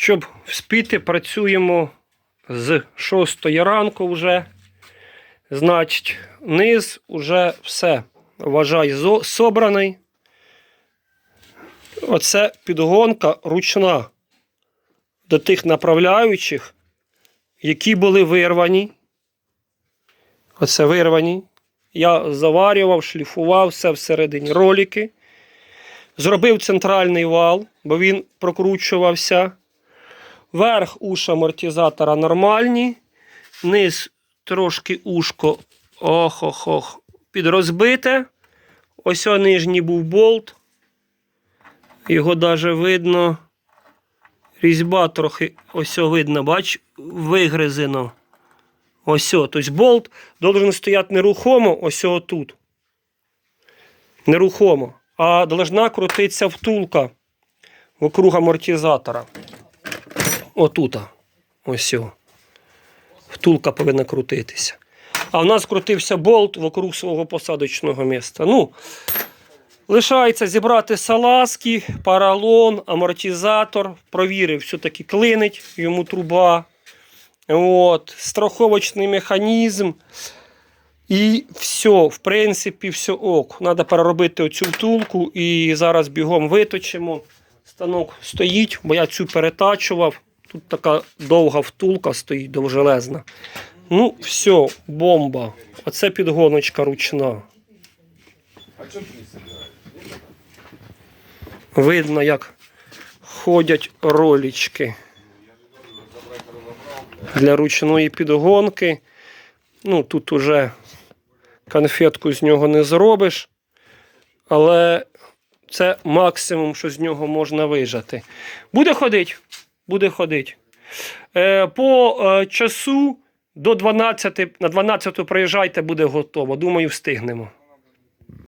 Щоб вспіти, працюємо з 6 ранку вже. Значить, низ уже все. Вважай, собраний. Оце підгонка ручна до тих направляючих, які були вирвані. Оце вирвані. Я заварював, шліфував все всередині ролики. Зробив центральний вал, бо він прокручувався. Верх уш амортизатора нормальні. Низ трошки ушко ох-ох-ох, підрозбите. Ось нижній був болт. Його навіть видно. Різьба трохи ось видно, бач, вигризено. Ось. Тобто болт должен стояти нерухомо, ось тут. Нерухомо. А должна крутитися втулка вокруг амортизатора. Отута. Ось о. Втулка повинна крутитися. А в нас крутився болт вокруг свого посадочного міста. Ну, лишається зібрати салазки, паралон, амортизатор. Провірив, все-таки клинить йому труба. От, страховочний механізм. І все, в принципі, все ок. Треба переробити оцю втулку і зараз бігом виточимо. Станок стоїть, бо я цю перетачував. Тут така довга втулка стоїть, довжелезна. Ну, все, бомба. Оце підгоночка ручна. Видно, як ходять ролічки для ручної підгонки. Ну, тут уже конфетку з нього не зробиш. Але це максимум, що з нього можна вижати. Буде ходити. Буде ходити. Е, по е, часу до 12, на 12 приїжджайте, буде готово. Думаю, встигнемо.